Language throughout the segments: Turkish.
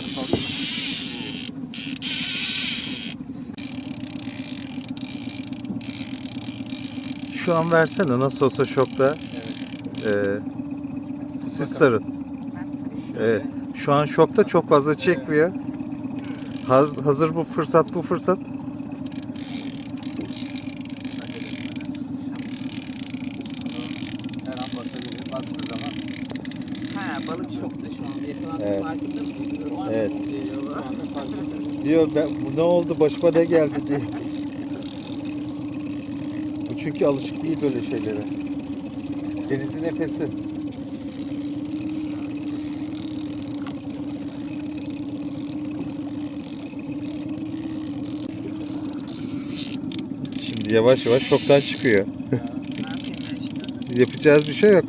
kaldı mı? Şu an versene nasıl olsa şokta. Ee, siz sarın. Evet. Şu an şokta çok fazla çekmiyor. Haz- hazır bu fırsat bu fırsat. Her an basabilir. Bastığı zaman Balık şokta şu an. Evet. farkında mısın? Evet. geliyor etmiyor. Diyor ben bu ne oldu başıma ne geldi diye. Bu çünkü alışık değil böyle şeylere. Denizin nefesi. Şimdi yavaş yavaş şoktan çıkıyor. Ne yapayım ben şimdi? Yapacağız bir şey yok.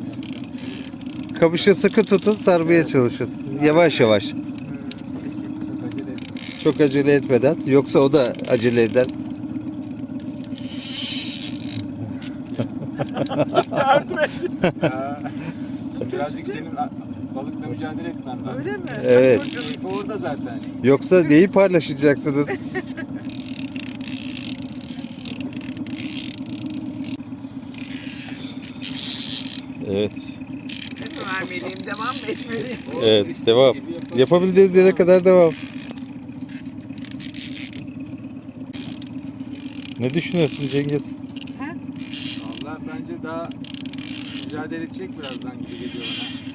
Kamışı sıkı tutun, sarmaya çalışın. Yavaş yavaş. Çok acele etmeden. Yoksa o da acele eder. Birazcık senin balıkla mücadele etmen lazım. Öyle mi? Evet. Keyfi orada zaten. Yoksa neyi paylaşacaksınız? Evet. Vermeliyim? Devam mı etmeliyim? Evet, devam. Yapabildiğiniz yere kadar devam. Ne düşünüyorsun Cengiz? Allah bence daha mücadele edecek birazdan gibi geliyor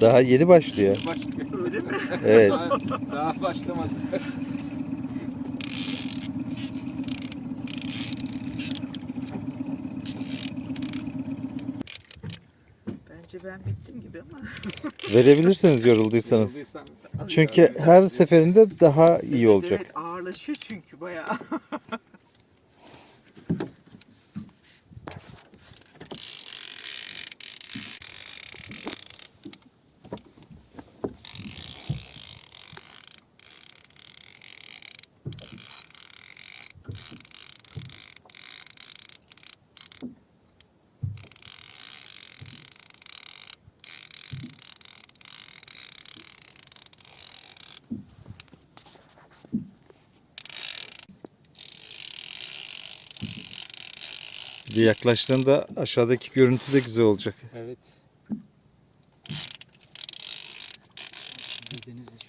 bana. Daha yeni başlıyor. Başlıyor. Öyle mi? Evet. Daha, daha başlamadı. Ben bittim gibi ama. Verebilirsiniz yorulduysanız. Yorulduysan- Çünkü her seferinde daha iyi olacak. Evet ağırlaşıyor çünkü bayağı. Bir yaklaştığında aşağıdaki görüntü de güzel olacak. Evet.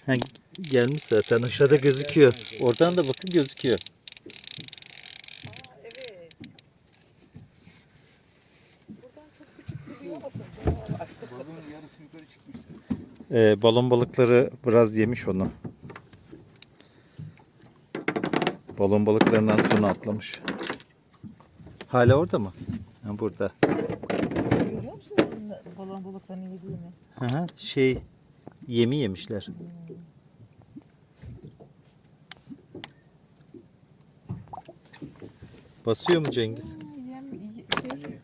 Ha, gelmiş zaten aşağıda gözüküyor. Oradan da bakın gözüküyor. Ee, balon balıkları biraz yemiş onu. Balon balıklarından sonra atlamış. Hala orada mı? Ha, burada. Görüyor musun balon balıklarını yediğini? Hı hı, şey yemi yemişler. Basıyor mu Cengiz? Yem, şey,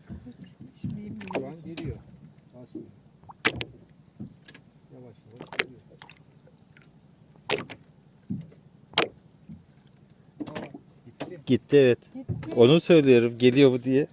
şimdi yem Şu an geliyor. Basmıyor. Yavaş yavaş geliyor. Aa, gitti. Gitti evet. Onu söylüyorum geliyor mu diye.